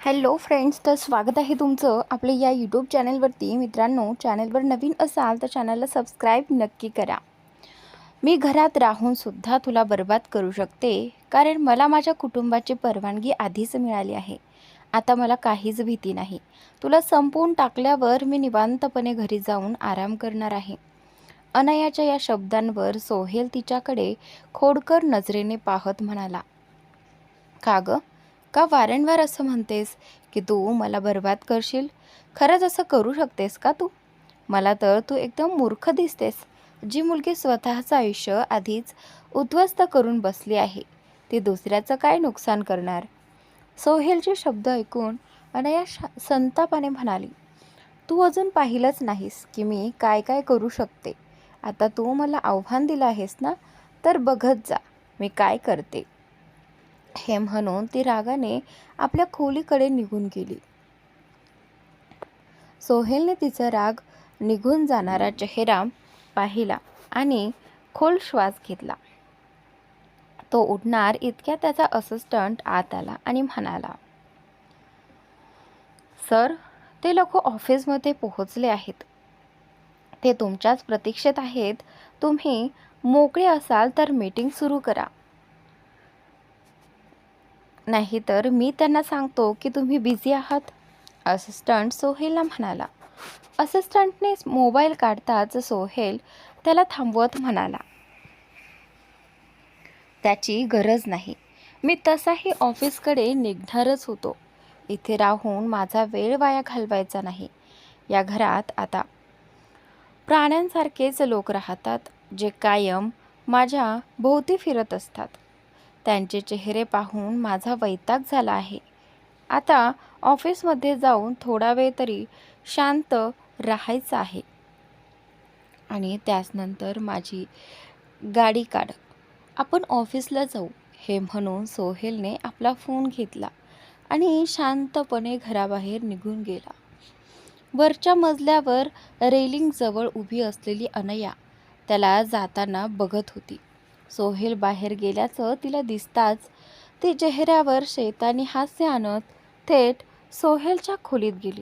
Hello friends तर स्वागत आहे तुमचं आपले या यूट्यूब चॅनलवरती. मित्रांनो चॅनलवर नवीन असाल तर चॅनलला सबस्क्राईब नक्की करा. मी घरात राहूनसुद्धा तुला बर्बाद करू शकते कारण मला माझ्या कुटुंबाची परवानगी आधीच मिळाली आहे. आता मला काहीच भीती नाही. तुला संपवून टाकल्यावर मी निवांतपणे घरी जाऊन आराम करणार आहे. अनयाच्या या शब्दांवर सोहेल तिच्याकडे खोडकर नजरेने पाहत म्हणाला का गं? का वारंवार असं म्हणतेस की तू मला बर्बाद करशील? खरंच असं करू शकतेस का तू? मला तर तू एकदम मूर्ख दिसतेस जी मुलगी स्वतःचं आयुष्य आधीच उद्ध्वस्त करून बसली आहे. ती दुसऱ्याचं काय नुकसान करणार? सोहेलचे शब्द ऐकून अनया श संतापाने म्हणाली तू अजून पाहिलंच नाहीस की मी काय काय करू शकते. आता तू मला आव्हान दिलं आहेस ना तर बघत जा मी काय करते. हे म्हणून ती रागाने आपल्या खोलीकडे निघून गेली. सोहेलने तिचा राग निघून जाणारा चेहरा पाहिला आणि खोल श्वास घेतला. तो उठणार इतक्या त्याचा असिस्टंट आत आला आणि म्हणाला सर ते लोक ऑफिसमध्ये पोहोचले आहेत. ते तुमच्याच प्रतीक्षेत आहेत. तुम्ही मोकळे असाल तर मीटिंग सुरू करा. नाहीतर मी त्यांना सांगतो की तुम्ही बिझी आहात. असिस्टंट सोहेलला म्हणाला. असिस्टंटने मोबाईल काढताच सोहेल त्याला थांबवत म्हणाला. त्याची गरज नाही. मी तसाही ऑफिसकडे निघणारच होतो. इथे राहून माझा वेळ वाया घालवायचा नाही. या घरात आता प्राण्यांसारखेच लोक राहतात जे कायम माझ्या भोवती फिरत असतात. त्यांचे चेहरे पाहून माझा वैताग झाला आहे. आता ऑफिसमध्ये जाऊन थोडा वेळ तरी शांत राहायचं आहे. आणि त्याचनंतर माझी गाडी काढ. आपण ऑफिसला जाऊ हे म्हणून सोहेलने आपला फोन घेतला आणि शांतपणे घराबाहेर निघून गेला. वरच्या मजल्यावर रेलिंगजवळ उभी असलेली अनया त्याला जाताना बघत होती. सोहेल बाहेर गेल्याचं तिला दिसताच ती चेहऱ्यावर शैतानी हास्य आणत थेट सोहेलच्या खोलीत गेली.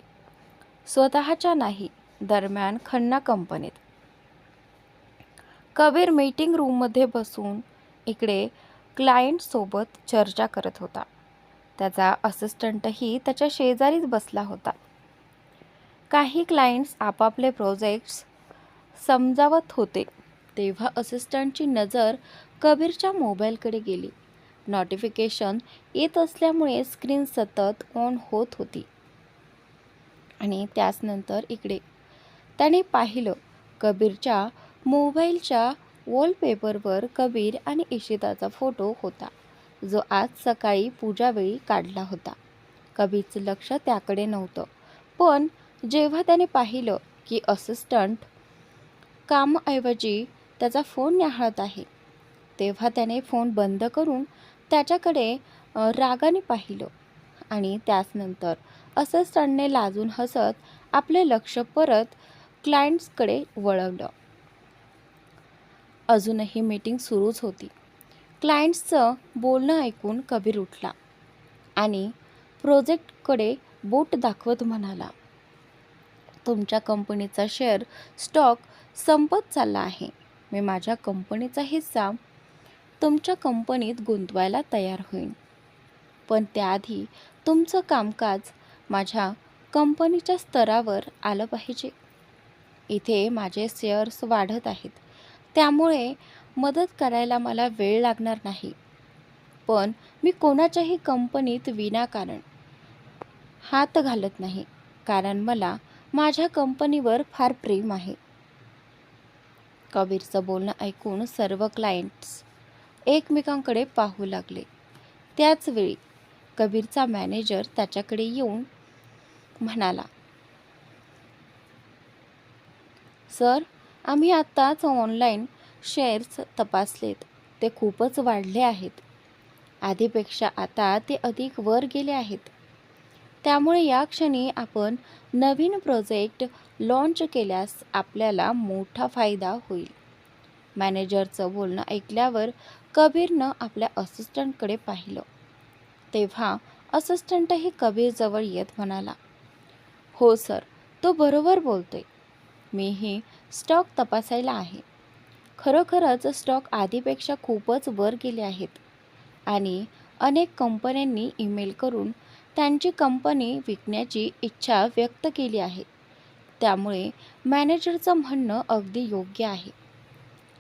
स्वतःच्या नाही दरम्यान खन्ना कंपनीत. कबीर मीटिंग रूममध्ये बसून इकडे क्लायंटसोबत चर्चा करत होता. त्याचा असिस्टंटही त्याच्या शेजारीच बसला होता. काही क्लायंट्स आपापले प्रोजेक्ट्स समजावत होते. तेव्हा असिस्टंटची नजर कबीरच्या मोबाईलकडे गेली. नोटिफिकेशन येत असल्यामुळे स्क्रीन सतत ऑन होत होती. आणि त्याचनंतर इकडे. त्याने पाहिलं कबीरच्या मोबाईलच्या वॉलपेपरवर कबीर आणि इशिताचा फोटो होता. जो आज सकाळी पूजावेळी काढला होता. कबीरचं लक्ष त्याकडे नव्हतं. पण जेव्हा त्याने पाहिलं की असिस्टंट कामाऐवजी त्याचा फोन न्याहाळत आहे. तेव्हा त्याने फोन बंद करून त्याच्याकडे रागाने पाहिलं आणि त्याचनंतर असिस्टंटने लाजून हसत आपले लक्ष परत क्लायंट्सकडे वळवलं. अजूनही मीटिंग सुरूच होती. क्लायंट्सचं बोलणं ऐकून कबीर उठला आणि प्रोजेक्टकडे बोट दाखवत म्हणाला तुमच्या कंपनीचा शेअर स्टॉक संपत चालला आहे. मी माझ्या कंपनीचा हिस्सा तुमच्या कंपनीत गुंतवायला तयार होईन. पण त्याआधी तुमचं कामकाज माझ्या कंपनीच्या स्तरावर आलं पाहिजे. इथे माझे शेअर्स वाढत आहेत. त्यामुळे मदत करायला मला वेळ लागणार नाही. पण मी कोणाच्याही कंपनीत विनाकारण हात घालत नाही कारण मला माझ्या कंपनीवर फार प्रेम आहे. कबीरचं बोलणं ऐकून सर्व क्लायंट्स एकमेकांकडे पाहू लागले. त्याचवेळी कबीरचा मॅनेजर त्याच्याकडे येऊन म्हणाला सर आम्ही आत्ताच ऑनलाईन शेअर्स तपासलेत. ते खूपच वाढले आहेत. आधीपेक्षा आता ते अधिक वर गेले आहेत. त्यामुळे या क्षणी आपण नवीन प्रोजेक्ट लॉन्च केल्यास आपल्याला मोठा फायदा होईल. मॅनेजरचं बोलणं ऐकल्यावर कबीरनं आपल्या असिस्टंटकडे पाहिलं. तेव्हा असिस्टंटही कबीरजवळ येत म्हणाला हो सर तो बरोबर बोलतोय. मीही स्टॉक तपासायला आहे. खरोखरच स्टॉक आधीपेक्षा खूपच वर गेले आहेत आणि अनेक कंपन्यांनी ईमेल करून त्यांची कंपनी विकण्याची इच्छा व्यक्त केली आहे. त्यामुळे मॅनेजरचं म्हणणं अगदी योग्य आहे.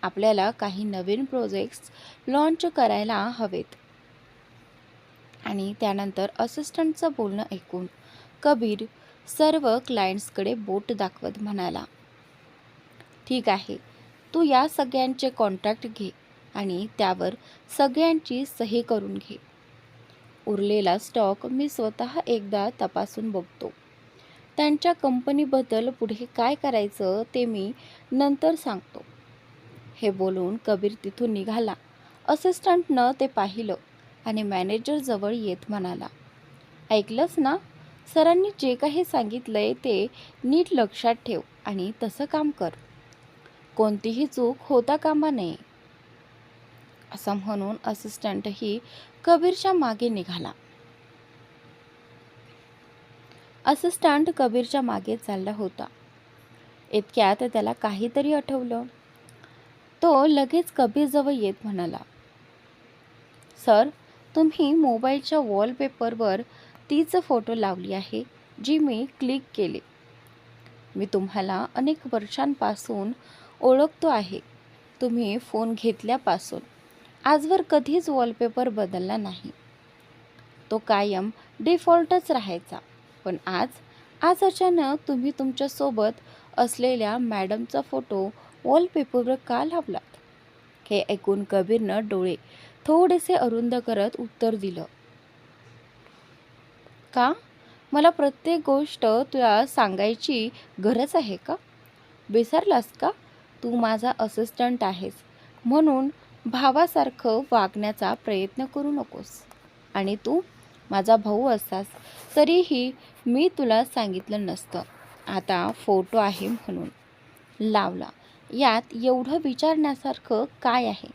आपल्याला काही नवीन प्रोजेक्ट्स लॉन्च करायला हवेत. आणि त्यानंतर असिस्टंटचं बोलणं ऐकून कबीर सर्व क्लायंट्सकडे बोट दाखवत म्हणाला ठीक आहे तू या सगळ्यांचे कॉन्टॅक्ट घे आणि त्यावर सगळ्यांची सही करून घे. उरलेला स्टॉक मी स्वतः एकदा तपासून बघतो. त्यांच्या कंपनीबद्दल पुढे काय करायचं ते मी नंतर सांगतो. हे बोलून कबीर तिथून निघाला. असिस्टंटनं ते पाहिलं आणि मॅनेजरजवळ येत म्हणाला ऐकलंस ना? सरांनी जे काही सांगितलंय ते नीट लक्षात ठेव आणि तसं काम कर. कोणतीही चूक होता कामा नये. असं म्हणून असिस्टंटही कबीरच्या मागे निघाला. असं स्टंट कबीरच्या मागे चालला होता. इतक्यात त्याला काहीतरी आठवलं. तो लगेच कबीरजवळ येत म्हणाला सर तुम्ही मोबाईलच्या वॉलपेपरवर तीच फोटो लावली आहे जी मी क्लिक केली. मी तुम्हाला अनेक वर्षांपासून ओळखतो आहे. तुम्ही फोन घेतल्यापासून. आजवर कधीच वॉलपेपर बदलला नाही. तो कायम डिफॉल्टच राहायचा. पण आज आज अचानक तुम्ही तुमच्यासोबत असलेल्या मॅडमचा फोटो वॉलपेपरवर का लावलात? हे ऐकून कबीरनं डोळे थोडेसे अरुंद करत उत्तर दिलं. का? मला प्रत्येक गोष्ट तुला सांगायची गरज आहे का? विसरलास का? तू माझा असिस्टंट आहेस म्हणून भावासारखं वागण्याचा प्रयत्न करू नकोस. आणि तू माझा भाऊ असतास तरीही मी तुला सांगितलं नसतं. आता फोटो आहे म्हणून. लावला. यात एवढं विचारण्यासारखं काय आहे?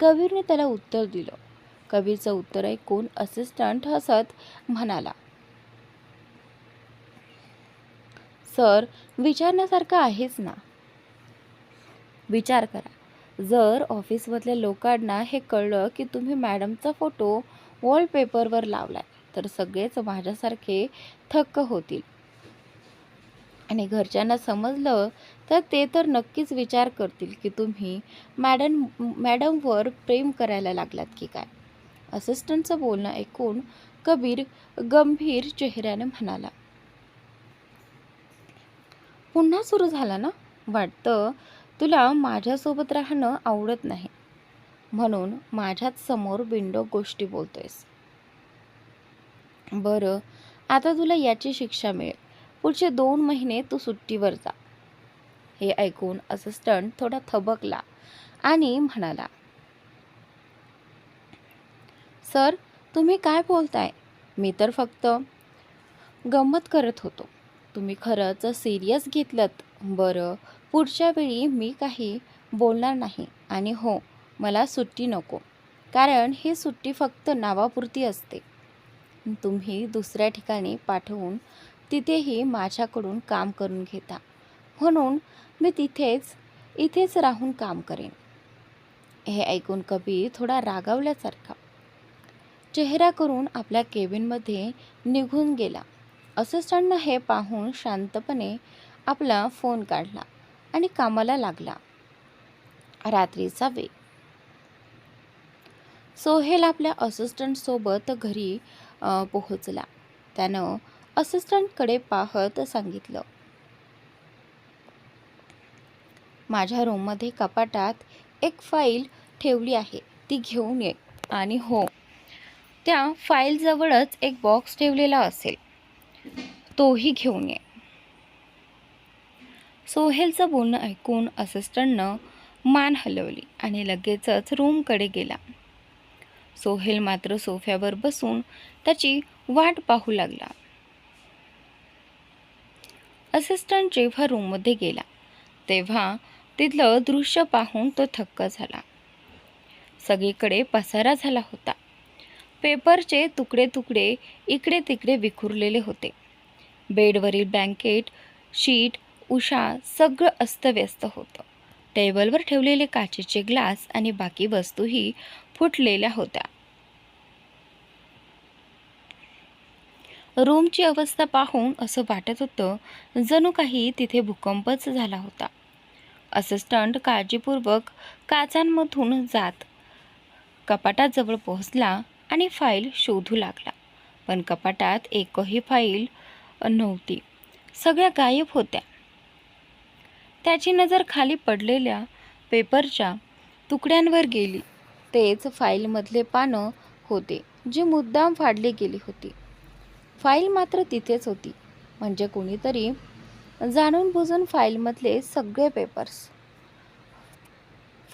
कबीरने त्याला उत्तर दिलं. कबीरचं उत्तर ऐकून असिस्टंट हसत म्हणाला सर विचारण्यासारखं आहेच ना? विचार करा. जर ऑफिसमधल्या लोकांना हे कळलं की तुम्ही मॅडमचा फोटो वॉलपेपरवर लावलाय तर सगळेच माझ्यासारखे थक्क होतील. आणि घरच्यांना समजलं तर ते तर नक्कीच विचार करतील की तुम्ही मॅडम मॅडमवर प्रेम करायला लागलात की काय? असिस्टंटचं बोलणं ऐकून कबीर गंभीर चेहऱ्याने म्हणाला. पुन्हा सुरू झाला ना? वाटतं तुला माझ्यासोबत राहणं आवडत नाही. म्हणून माझ्याच समोर विंडो गोष्टी बोलतोयस. बरं आता तुला याची शिक्षा मिळेल. पुढचे दोन महिने तू सुट्टीवर जा. हे ऐकून असिस्टंट थोडा थबकला आणि म्हणाला सर तुम्ही काय बोलताय? मी तर फक्त गंमत करत होतो. तुम्ही खरंच सिरियस घेतलं बरं पुढच्या वेळी मी काही बोलणार नाही. आणि हो मला सुट्टी नको. कारण ही सुट्टी फक्त नावापुरती असते. तुम्ही दुसऱ्या ठिकाणी पाठवून तिथेही माझ्याकडून काम करून घेता. म्हणून मी तिथेच इथेच राहून काम करेन. हे ऐकून कबीर थोडा रागावल्यासारखा. चेहरा करून आपल्या केबिनमध्ये निघून गेला. असिस्टंटनं हे पाहून शांतपणे आपला फोन काढला आणि कामाला लागला. रात्रीचा वेळ. सोहेल आपल्या असिस्टंटसोबत घरी पोहोचला. त्यानं असिस्टंटकडे पाहत सांगितलं माझ्या रूममध्ये कपाटात एक फाईल ठेवली आहे ती घेऊन ये. आणि हो त्या फाईलजवळच एक बॉक्स ठेवलेला असेल तोही घेऊन ये. सोहेलचं बोलणं ऐकून असिस्टंटनं मान हलवली आणि लगेचच रूमकडे गेला. सोहेल मात्र सोफ्यावर बसून त्याची वाट पाहू लागला. असिस्टंट जेव्हा रूममध्ये गेला तेव्हा तिथलं दृश्य पाहून तो थक्क झाला. सगळीकडे पसारा झाला होता. पेपरचे तुकडे तुकडे इकडे तिकडे विखुरलेले होते. बेडवरील ब्लँकेट शीट उषा सगळं अस्तव्यस्त होतं. टेबलवर ठेवलेले काचेचे ग्लास आणि बाकी वस्तूही फुटलेल्या होत्या. रूमची अवस्था पाहून असं वाटत होतं जणू काही तिथे भूकंपच झाला होता. असं स्टंट काळजीपूर्वक काचांमधून जात कपाटाजवळ पोहोचला आणि फाईल शोधू लागला. पण कपाटात एकही फाईल नव्हती. सगळ्या गायब होत्या. त्याची नजर खाली पडलेल्या पेपरच्या तुकड्यांवर गेली. तेच फाईलमधले पानं होते जी मुद्दाम फाडली गेली होती. फाईल मात्र तिथेच होती. म्हणजे कोणीतरी जाणून बुजून फाईलमधले सगळे पेपर्स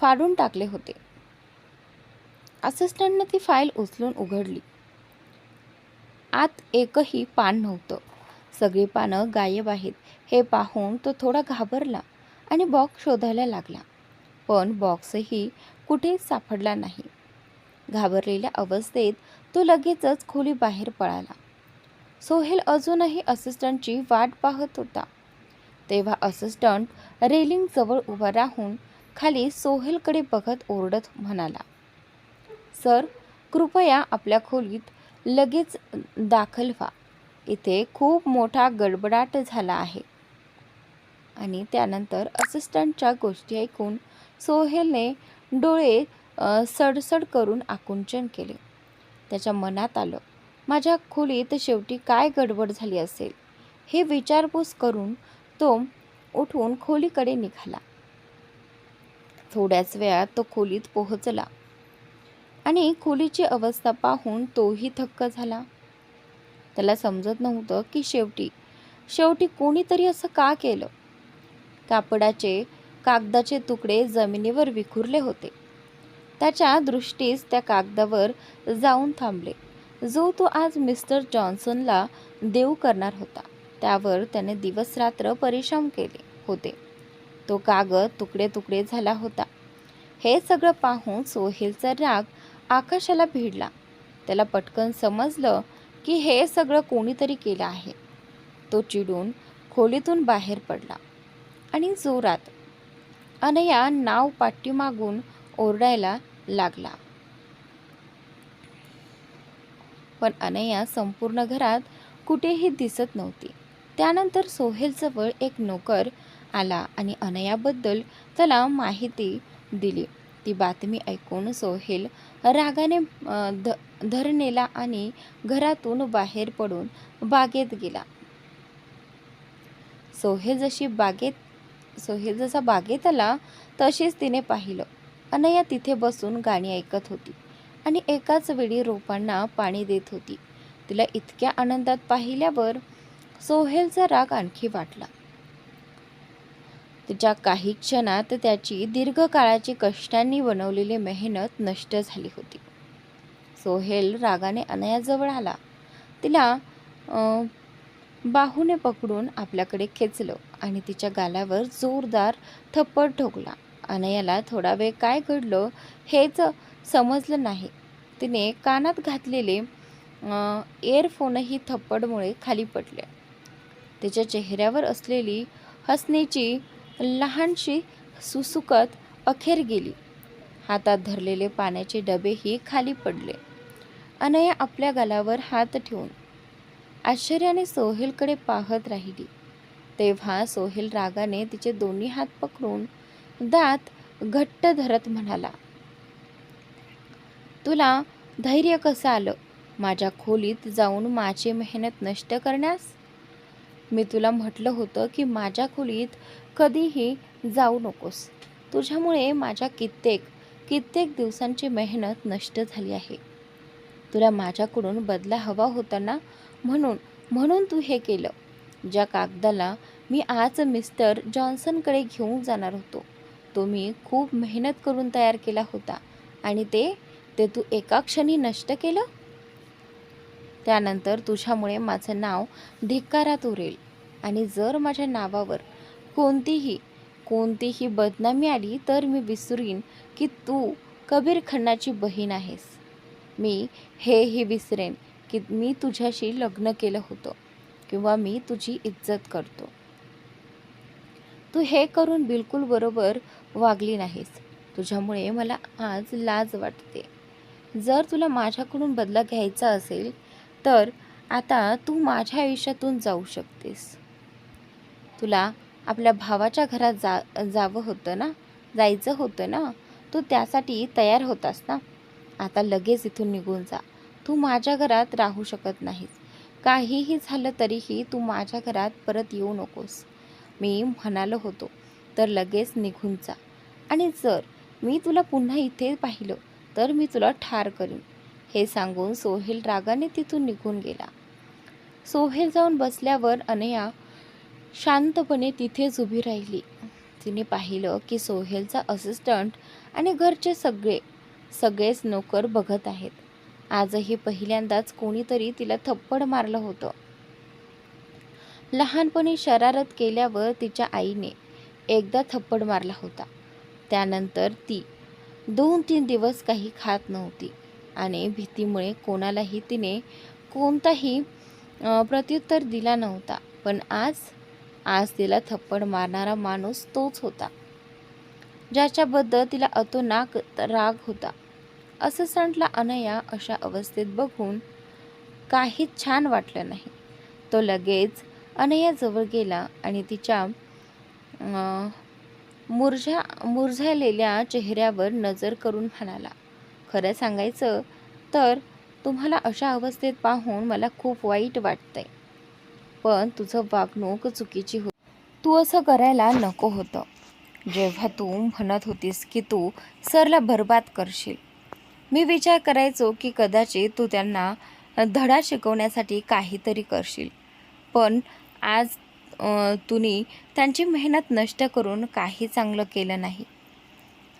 फाडून टाकले होते. असिस्टंटनं ती फाईल उचलून उघडली. आत एकही पान नव्हतं. सगळी पानं गायब आहेत. हे पाहून तो थोडा घाबरला आणि बॉक्स शोधायला लागला. पण बॉक्सही कुठेच सापडला नाही. घाबरलेल्या अवस्थेत तो लगेचच खोली बाहेर पळाला. सोहेल अजूनही असिस्टंटची वाट पाहत होता. तेव्हा असिस्टंट रेलिंग जवळ उभा राहून खाली सोहेलकडे बघत ओरडत म्हणाला सर कृपया आपल्या खोलीत लगेच दाखल व्हा. इथे खूप मोठा गडबडाट झाला आहे. आणि त्यानंतर असिस्टंटच्या गोष्टी ऐकून सोहेलने डोळे सडसड करून आकुंचन केले. त्याच्या मनात आलं माझ्या खोलीत शेवटी काय गडबड झाली असेल? हे विचारपूस करून तो उठून खोलीकडे निघाला. थोड्याच वेळात तो खोलीत पोहोचला आणि खोलीची अवस्था पाहून तोही थक्क झाला. त्याला समजत नव्हतं की शेवटी शेवटी कोणीतरी असं का केलं? कापडाचे कागदाचे तुकडे जमिनीवर विखुरले होते. त्याच्या दृष्टीस त्या कागदावर जाऊन थांबले. जो तो आज मिस्टर जॉन्सनला देऊ करणार होता त्यावर त्याने दिवसरात्र परिश्रम केले होते. तो कागद तुकडे तुकडे झाला होता. हे सगळं पाहून सोहेलचा राग आकाशाला भिडला. त्याला पटकन समजलं की हे सगळं कोणीतरी केलं आहे. तो चिडून खोलीतून बाहेर पडला आणि जोरात अनया नाव पाठीमागून ओरडायला लागला. पण अनया संपूर्ण घरात कुठेही दिसत नव्हती. त्यानंतर सोहेलजवळ एक नोकर आला आणि अनयाबद्दल त्याला माहिती दिली. ती बातमी ऐकून सोहेल रागाने ध धरणेला आणि घरातून बाहेर पडून बागेत गेला. सोहेल जशी बागेत सोहेल जसा बागेत आला तशीच तिने पाहिलं. अनया तिथे बसून गाणी ऐकत होती आणि एकाच वेळी रोपांना पाणी देत होती. तिला इतक्या आनंदात पाहिल्यावर सोहेलचा राग आणखी वाटला. तिच्या काही क्षणात त्याची दीर्घकाळाची कष्टांनी बनवलेली मेहनत नष्ट झाली होती. सोहेल रागाने अनयाजवळ आला. तिला अं, बाहूने पकडून आपल्याकडे खेचलं आणि तिच्या गालावर जोरदार थप्पड ठोकला. अनयाला थोडा वेळ काय घडलं हेच समजलं नाही. तिने कानात घातलेले एअरफोनही थप्पडमुळे खाली पडले. तिच्या चेहऱ्यावर असलेली हसण्याची लहानशी सुसुकत अखेर गेली. हातात धरलेले पाण्याचे डबेही खाली पडले. अनया आपल्या गालावर हात ठेवून आश्चर्याने सोहेलकडे पाहत राहिली. तेव्हा सोहेल रागाने तिचे दोन्ही हात पकडून दात घट्ट धरत म्हणाला तुला धैर्य कसं आलं? माझ्या खोलीत जाऊन माझी मेहनत नष्ट करण्यास? मी तुला म्हटलं होतं की माझ्या खोलीत कधीही जाऊ नकोस. तुझ्यामुळे माझ्या कित्येक कित्येक दिवसांची मेहनत नष्ट झाली आहे. तुला माझ्याकडून बदला हवा होता ना? म्हणून म्हणून तू हे केलं. ज्या कागदाला मी आज मिस्टर जॉन्सनकडे घेऊन जाणार होतो तो मी खूप मेहनत करून तयार केला होता. आणि ते ते तू एका क्षणी नष्ट केलं? त्यानंतर तुझ्यामुळे माझं नाव धिक्कारात उरेल. आणि जर माझ्या नावावर कोणतीही कोणतीही बदनामी आली तर मी विसरीन की तू कबीर खन्नाची बहीण आहेस. मी हेही विसरेन की मी तुझ्याशी लग्न केलं होतं किंवा मी तुझी इज्जत करतो. तू हे करून बिलकुल बरोबर वागली नाहीस. तुझ्यामुळे मला आज लाज वाटते. जर तुला माझ्याकडून बदला घ्यायचा असेल तर आता तू माझ्या आयुष्यातून जाऊ शकतेस. तुला आपल्या भावाच्या घरात जा जावं होतं ना? जायचं होतं ना? तू त्यासाठी तयार होतास ना? आता लगेच इथून निघून जा. तू माझ्या घरात राहू शकत नाहीस. काहीही झालं तरीही तू माझ्या घरात परत येऊ नकोस. मी म्हणालो होतो तर लगेच निघून जा. आणि जर मी तुला पुन्हा इथे पाहिलं तर मी तुला ठार करीन. हे सांगून सोहेल रागाने तिथून निघून गेला. सोहेल जाऊन बसल्यावर अनया शांतपणे तिथेच उभी राहिली. तिने पाहिलं की सोहेलचा असिस्टंट आणि घरचे सगळे सगळेच नोकर बघत आहेत. आजही पहिल्यांदाच कोणीतरी तिला थप्पड मारलं होतं. लहानपणी शरारत केल्यावर तिच्या आईने एकदा थप्पड मारला होता. त्यानंतर ती दोन तीन दिवस काही खात नव्हती आणि भीतीमुळे कोणालाही तिने कोणताही प्रत्युत्तर दिला नव्हता. पण आज आज तिला थप्पड मारणारा माणूस तोच होता. ज्याच्याबद्दल तिला अतोनाक राग होता. असिस्टंटला अनया अशा अवस्थेत बघून काहीच छान वाटलं नाही. तो लगेच अनयाजवळ गेला आणि तिच्या मुरझा मुरझालेल्या चेहऱ्यावर नजर करून म्हणाला खरं सांगायचं तर तुम्हाला अशा अवस्थेत पाहून मला खूप वाईट वाटतंय. पण तुझं वागणूक चुकीची होती. तू असं करायला नको होतं. जेव्हा तू म्हणत होतीस की तू सरला बर्बाद करशील मी विचार करायचो की कदाचित तू त्यांना धडा शिकवण्यासाठी काहीतरी करशील. पण आज तुनी त्यांची मेहनत नष्ट करून काही चांगलं केलं नाही.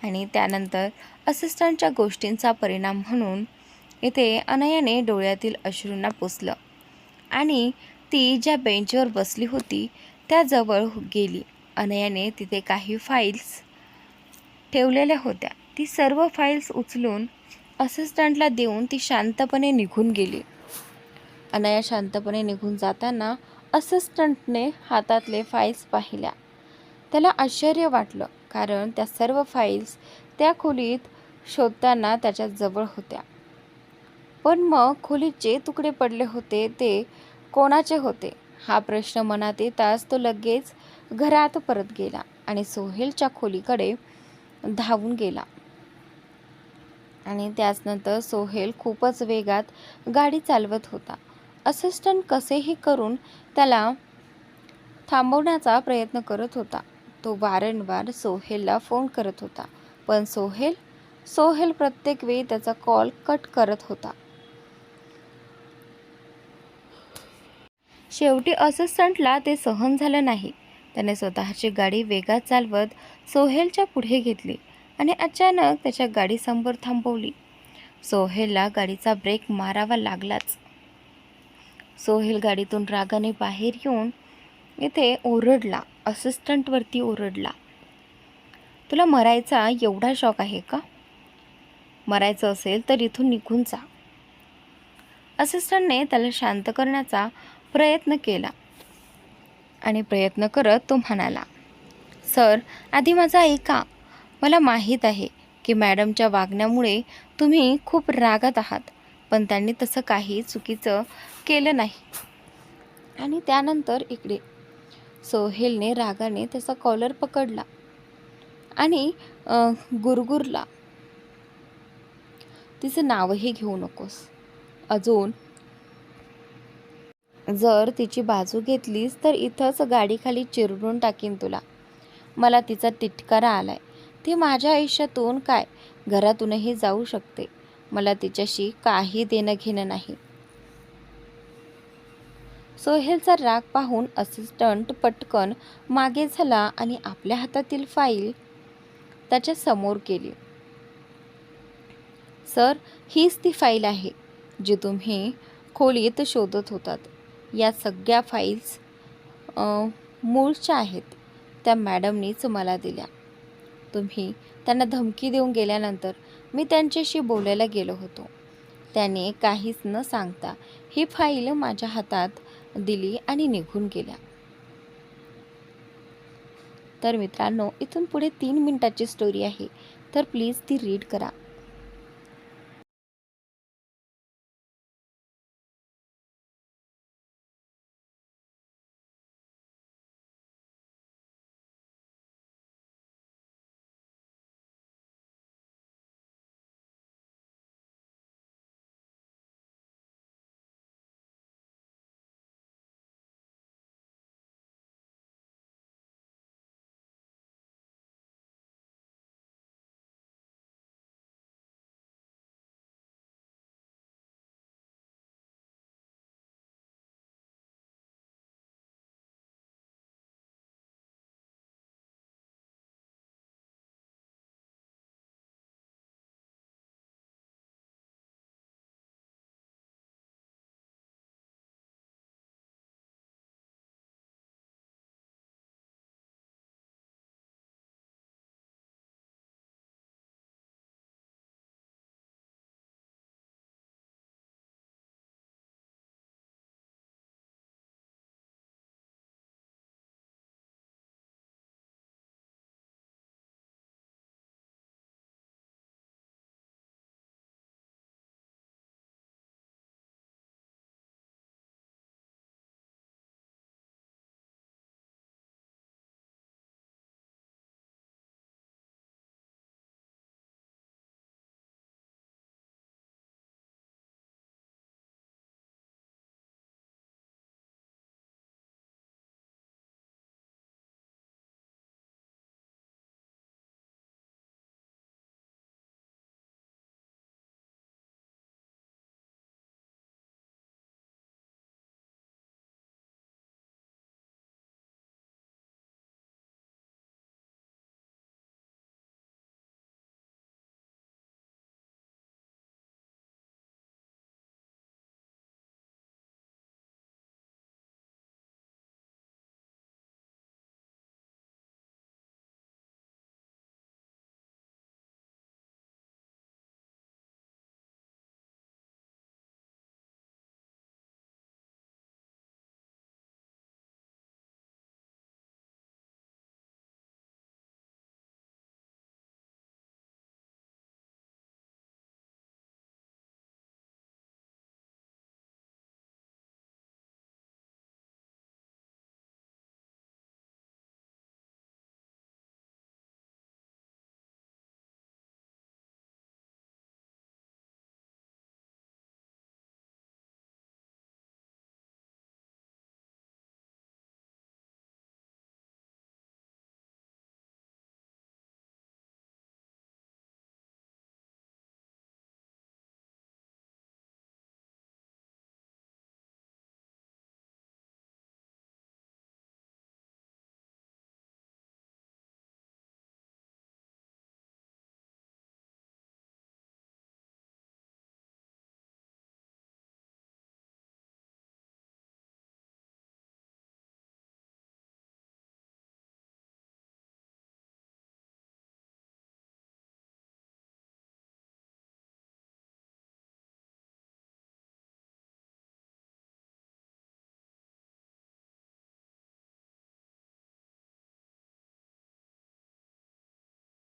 आणि त्यानंतर असिस्टंटच्या गोष्टींचा परिणाम म्हणून इथे अनयाने डोळ्यातील अश्रूंना पुसलं. आणि ती ज्या बेंचवर बसली होती त्याजवळ गेली. अनयाने तिथे काही फाईल्स ठेवलेल्या होत्या. ती सर्व फाईल्स उचलून असिस्टंटला देऊन ती शांतपणे निघून गेली. अनया शांतपणे निघून जाताना असिस्टंटने हातातले फाईल्स पाहिल्या. त्याला आश्चर्य वाटलं कारण त्या सर्व फाईल्स त्या खोलीत शोधताना त्याच्याजवळ होत्या. पण मग खोलीत जे तुकडे पडले होते ते कोणाचे होते? हा प्रश्न मनात येताच तो लगेच घरात परत गेला आणि सोहेलच्या खोलीकडे धावून गेला. आणि त्याचनंतर सोहेल खूपच वेगात गाडी चालवत होता. असिस्टंट कसेही करून त्याला थांबवण्याचा प्रयत्न करत होता. तो वारंवार सोहेलला फोन करत होता. पण सोहेल सोहेल प्रत्येक वेळी त्याचा कॉल कट करत होता. शेवटी असिस्टंटला ते सहन झालं नाही. त्याने स्वतःची गाडी वेगात चालवत सोहेलच्या पुढे घेतली. आणि अचानक त्याच्या गाडीसमोर थांबवली. सोहेलला गाडीचा ब्रेक मारावा लागलाच. सोहेल गाडीतून रागाने बाहेर येऊन इथे ओरडला असिस्टंटवरती ओरडला. तुला मरायचा एवढा शॉक आहे का? मरायचं असेल तर इथून निघून जा. असिस्टंटने त्याला शांत करण्याचा प्रयत्न केला आणि प्रयत्न करत तो म्हणाला सर आधी माझा ऐका. मला माहीत आहे की मॅडमच्या वागण्यामुळे तुम्ही खूप रागात आहात पण त्यांनी तसं काही चुकीचं केलं नाही. आणि त्यानंतर इकडे. सोहेलने रागाने त्याचा कॉलर पकडला आणि गुरगुरला. तिचं नावही घेऊ नकोस. अजून जर तिची बाजू घेतलीस तर इथंच गाडीखाली चिरडून टाकीन तुला. मला तिचा तिटकारा आलाय. ती माझ्या आयुष्यातून काय? घरातूनही जाऊ शकते. मला तिच्याशी काही देणं घेणं नाही. सोहेलचा राग पाहून असिस्टंट पटकन मागे झाला आणि आपल्या हातातील फाईल त्याच्यासमोर केली. सर हीच ती फाईल आहे जी तुम्ही खोलीत शोधत होतात. या सगळ्या फाईल्स मूळच्या आहेत. त्या मॅडमनीच मला दिल्या. तुम्ही त्यांना धमकी देऊन गेल्यानंतर मी त्यांच्याशी बोलायला गेलो होतो. त्याने काहीच न सांगता ही फाईल माझ्या हातात दिली आणि निघून गेल्या. तर मित्रांनो इथून पुढे तीन मिनिटाची स्टोरी आहे. तर प्लीज ती रीड करा.